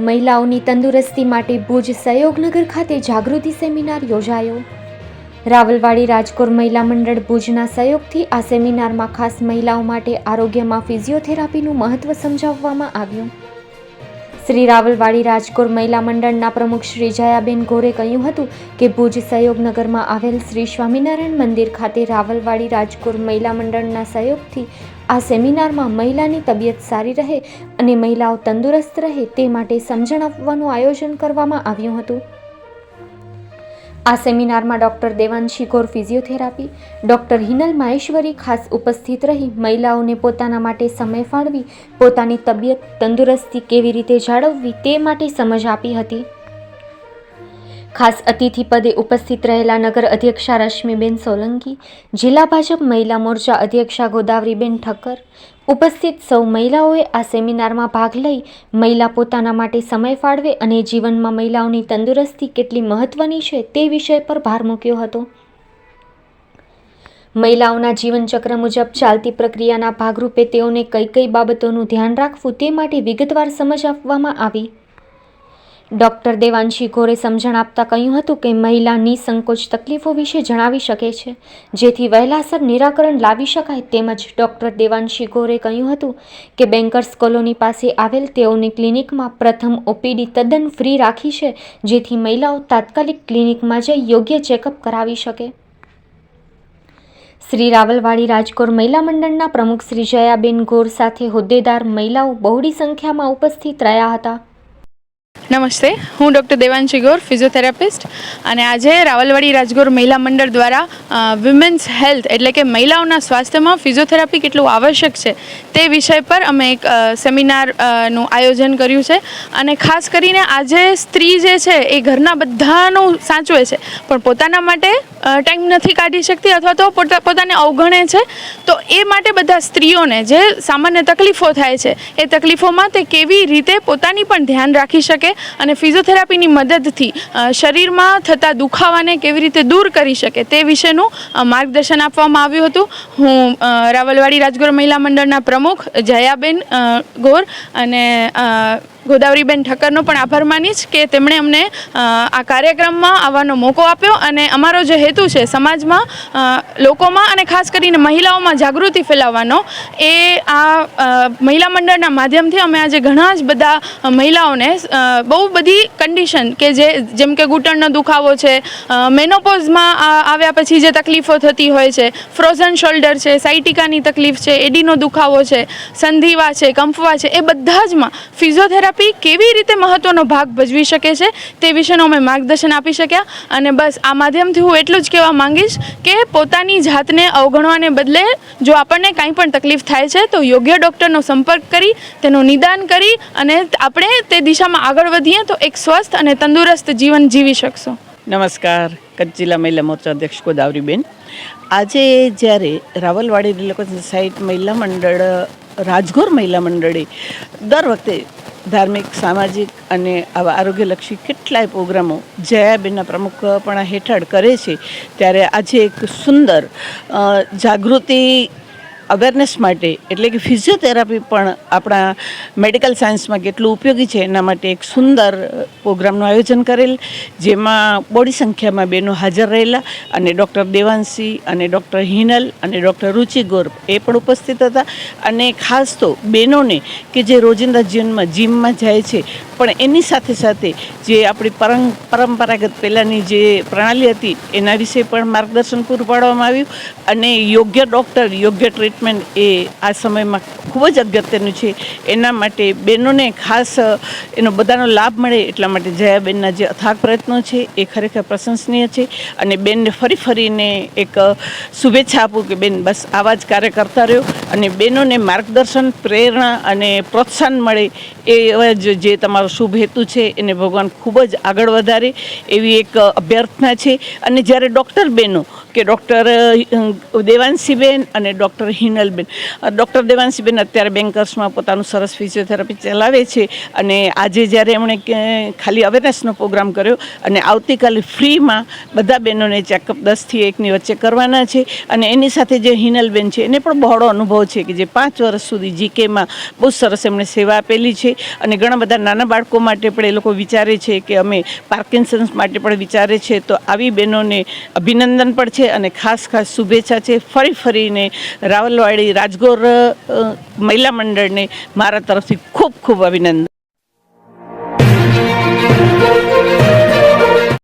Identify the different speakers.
Speaker 1: મહિલાઓની તંદુરસ્તી માટે ભુજ સહયોગનગર ખાતે જાગૃતિ સેમિનાર યોજાયો. રાવલવાડી રાજકોર મહિલા મંડળ ભુજના સહયોગથી આ સેમિનારમાં ખાસ મહિલાઓ માટે આરોગ્યમાં ફિઝિયોથેરાપીનું મહત્વ સમજાવવામાં આવ્યું. શ્રી રાવલવાડી રાજકોર મહિલા મંડળના પ્રમુખ શ્રી જયાબેન ગોરે કહ્યું હતું કે ભુજ સહયોગનગરમાં આવેલ શ્રી સ્વામિનારાયણ મંદિર ખાતે રાવલવાડી રાજકોર મહિલા મંડળના સહયોગથી આ સેમિનારમાં મહિલાની તબિયત સારી રહે અને મહિલાઓ તંદુરસ્ત રહે તે માટે સમજણ આપવાનું આયોજન કરવામાં આવ્યું હતું. આ સેમિનારમાં doctor Devanshi Gor physiotherapy, doctor Hinal Maheshwari ખાસ ઉપસ્થિત રહી મહિલાઓને પોતાના માટે સમય ફાળવી, પોતાની તબિયત તંદુરસ્તી કેવી રીતે જાળવવી તે માટે સમજ આપી હતી. ખાસ અતિથિ પદે ઉપસ્થિત રહેલા નગર અધ્યક્ષા રશ્મિબેન સોલંકી, જિલ્લા ભાજપ મહિલા મોરચા અધ્યક્ષા ગોદાવરીબેન ઠક્કર ઉપસ્થિત સૌ મહિલાઓએ આ સેમિનારમાં ભાગ લઈ મહિલા પોતાના માટે સમય ફાળવે અને જીવનમાં મહિલાઓની તંદુરસ્તી કેટલી મહત્વની છે તે વિષય પર ભાર મૂક્યો હતો. મહિલાઓના જીવનચક્ર મુજબ ચાલતી પ્રક્રિયાના ભાગરૂપે તેઓને કઈ કઈ બાબતોનું ધ્યાન રાખવું તે માટે વિગતવાર સમજ આપવામાં આવી. ડૉક્ટર દેવાંશી ગોરે સમજણ આપતા કહ્યું હતું કે મહિલા નિસંકોચ તકલીફો વિશે જણાવી શકે છે. જેથી વહેલાસર નિરાકરણ લાવી શકાય તેમજ ડૉક્ટર દેવાંશી ગોરે કહ્યું હતું કે બેન્કર્સ કોલોની પાસે આવેલ તેઓની ક્લિનિકમાં પ્રથમ ઓપીડી તદ્દન ફ્રી રાખી છે, જેથી મહિલાઓ તાત્કાલિક ક્લિનિકમાં જઈ યોગ્ય ચેકઅપ કરાવી શકે. શ્રી રાવલવાડી રાજકોટ મહિલા મંડળના પ્રમુખ શ્રી જયાબેન ગોર સાથે હોદ્દેદાર મહિલાઓ બહોળી સંખ્યામાં ઉપસ્થિત રહ્યા હતા.
Speaker 2: નમસ્તે. હું ડૉક્ટર દેવાંશી ગોર, ફિઝિયોથેરાપિસ્ટ. અને આજે રાવલવાડી રાજગોર મહિલા મંડળ દ્વારા વિમેન્સ હેલ્થ એટલે કે મહિલાઓના સ્વાસ્થ્યમાં ફિઝિયોથેરાપી કેટલું આવશ્યક છે તે વિષય પર અમે એક સેમિનારનું આયોજન કર્યું છે. અને ખાસ કરીને આજે સ્ત્રી જે છે એ ઘરના બધાનું સાચવે છે. પણ પોતાના માટે ટાઈમ નથી કાઢી શકતી અથવા તો પોતા, પોતાને અવગણે છે. તો એ માટે બધા સ્ત્રીઓને જે સામાન્ય તકલીફો થાય છે, એ તકલીફોમાં તે કેવી રીતે પોતાની પણ ધ્યાન રાખી શકે અને ફિઝિયોથેરાપીની મદદથી શરીરમાં થતા દુખાવાને કેવી રીતે દૂર કરી શકે તે વિશેનું માર્ગદર્શન આપવામાં આવ્યું હતું. હું રાવલવાડી રાજગોર મહિલા મંડળના પ્રમુખ જયાબેન ગોર અને ગોદાવરીબેન ઠક્કરનો પણ આભાર માનીશ કે તેમણે અમને આ કાર્યક્રમમાં આવવાનો મોકો આપ્યો અને અમારો જે હેતુ છે સમાજમાં લોકોમાં અને ખાસ કરીને મહિલાઓમાં જાગૃતિ ફેલાવવાનો, એ આ મહિલા મંડળના માધ્યમથી અમે આજે ઘણા જ બધા મહિલાઓને બહુ બધી કન્ડિશન કે જે, જેમ કે ઘૂંટણનો દુખાવો છે મેનોપોઝમાં આવ્યા પછી જે તકલીફો થતી હોય છે ફ્રોઝન શોલ્ડર છે સાઇટિકાની તકલીફ છે એડીનો દુખાવો છે, સંધિવા છે, કંફવા છે, એ બધા જમાં ફિઝિયોથેરાપી કેવી રીતે મહત્ત્વનો ભાગ ભજવી શકે છે તે વિશેનું અમે માર્ગદર્શન આપી શક્યા અને બસ આ માધ્યમથી હું એટલું જ કહેવા માંગીશ કે પોતાની જાતને અવગણવાને બદલે જો આપણને કાંઈ પણ તકલીફ થાય છે તો યોગ્ય ડૉક્ટરનો સંપર્ક કરી, તેનું નિદાન કરી અને આપણે તે દિશામાં આગળ વધીએ તો એક સ્વસ્થ અને તંદુરસ્ત જીવન જીવી શકશું.
Speaker 3: નમસ્કાર, કચ્છ જિલ્લા મહિલા મોરચા અધ્યક્ષ ગોદાવરીબેન. આજે જ્યારે રાવલવાડી લોકો સોસાયટ મહિલા મંડળ રાજગોર મહિલા મંડળે દર વખતે ધાર્મિક, સામાજિક અને આવા આરોગ્યલક્ષી કેટલાય પ્રોગ્રામો જયાબેનના પ્રમુખપણા હેઠળ કરે છે, ત્યારે આજે એક સુંદર જાગૃતિ અવેરનેસ માટે, એટલે કે ફિઝિયોથેરાપી પણ આપણા મેડિકલ સાયન્સમાં કેટલું ઉપયોગી છે, એના માટે એક સુંદર પ્રોગ્રામનું આયોજન કરેલ, જેમાં બોડી સંખ્યામાં બહેનો હાજર રહેલા અને ડૉક્ટર દેવાંશી અને ડૉક્ટર હિનલ અને ડૉક્ટર રુચિ ગોર્પ એ પણ ઉપસ્થિત હતા. અને ખાસ તો બહેનોને કે જે રોજિંદા જીવનમાં જીમમાં જાય છે પણ એની સાથે સાથે જે આપણી પરં, પરંપરાગત પહેલાંની જે પ્રણાલી હતી, એના વિશે પણ માર્ગદર્શન પૂરું પાડવામાં આવ્યું અને યોગ્ય ડૉક્ટર, યોગ્ય ટ્રીટમેન્ટ એ આ સમયમાં ખૂબ જ અગત્યનું છે. એના માટે બહેનોને ખાસ એનો બધાનો લાભ મળે એટલા માટે જયાબેનના જે અથાગ પ્રયત્નો છે એ ખરેખર પ્રશંસનીય છે અને બેનને ફરી ફરીને એક શુભેચ્છા આપું કે બેન બસ આવા જ કાર્ય કરતા રહ્યો અને બહેનોને માર્ગદર્શન, પ્રેરણા અને પ્રોત્સાહન મળે એ જ જે તમારો શુભ હેતુ છે એને ભગવાન ખૂબ જ આગળ વધારે એવી એક અભ્યર્થના છે. અને જ્યારે ડૉક્ટર બહેનો કે ડૉક્ટર દેવાંશીબેન અને ડૉક્ટર હિનલબેન. ડૉક્ટર દેવાંશીબેન અત્યારે બેન્કર્સમાં પોતાનું સરસ ફિઝિયોથેરાપી ચલાવે છે અને આજે જ્યારે એમણે ખાલી અવેરનેસનો પ્રોગ્રામ કર્યો અને આવતીકાલે ફ્રીમાં બધા બહેનોને ચેકઅપ દસથી એકની વચ્ચે કરવાના છે અને એની સાથે જે હિનલબેન છે, એને પણ બહોળો અનુભવ છે કે જે પાંચ વર્ષ સુધી જીકેમાં બહુ સરસ એમણે સેવા આપેલી છે અને ઘણા બધા નાના બાળકો માટે પણ એ લોકો વિચારે છે કે અમે પાર્કિન્સન્સ માટે પણ વિચારે છે. તો આવી બહેનોને અભિનંદન પણ છે. અને ખાસ ખાસ શુભેચ્છા છે. ફરી ફરીને રાવલવાડી રાજગોર મહિલા મંડળને મારા તરફથી ખૂબ ખૂબ અભિનંદન.